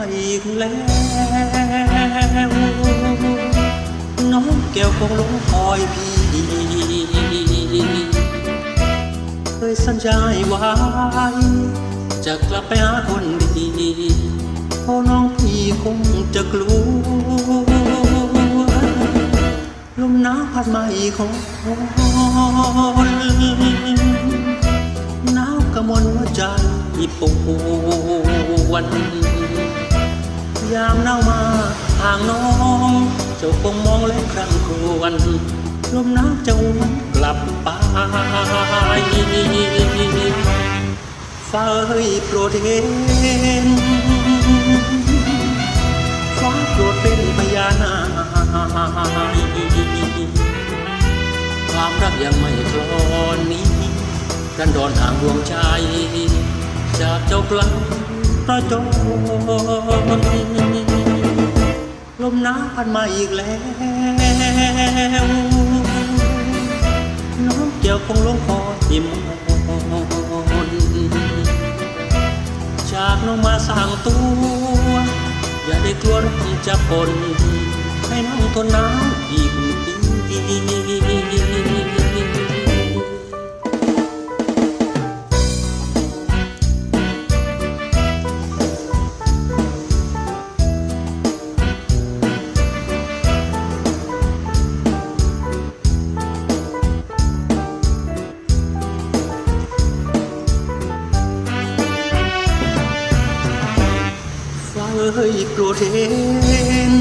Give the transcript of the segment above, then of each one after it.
าอีกแล้วน้องแก้วคงหลงคอยพี่เคยสัญญาไว้จะกลับไปหาคนดีเพราะน้องพี่คงจะกลัวลมหนาวพัดมาอีกคนหนาวกระมวลหัวใจปวด ยามหนาวมาห่างน้องเจ้าคงมองและครั่งครวญลมหนาวจะวนกลับไปฟ้าเอ้ยโปรดเห็นฟ้าโปรดเป็นพยานาความรักยังไม่คลอนนี้ดันดอนห่างดวงใจจากเจ้ากลาง ระจนลมหนาวพัดมาอีกแล้ว น้องเกี่ยวคงลงคอหิมนจากน้องมาสร้างตัว อย่าได้กลัวน้องจะปนให้น้องทนหนาวอีกปี ยโปรดเห็น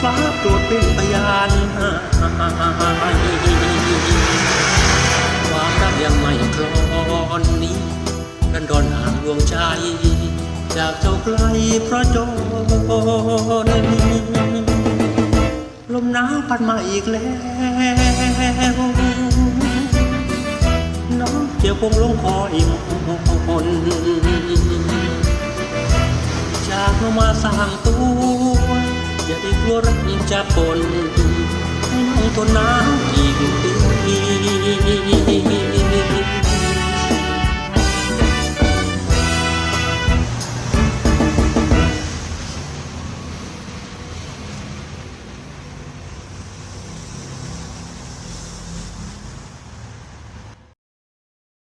ฟ้าโปรดเป็นพยานให้ความรักยังไม่คลอนนี้กันดอนห่างดวงใจ จากเจ้าไกลเพราะจนลมหนาวพัดมาอีกแล้ว น้องเกี่ยวคงลงคออิ่มน มาสร้างตัว อย่าได้กลัวรักจะปนให้น้องทนน้ำอีกปี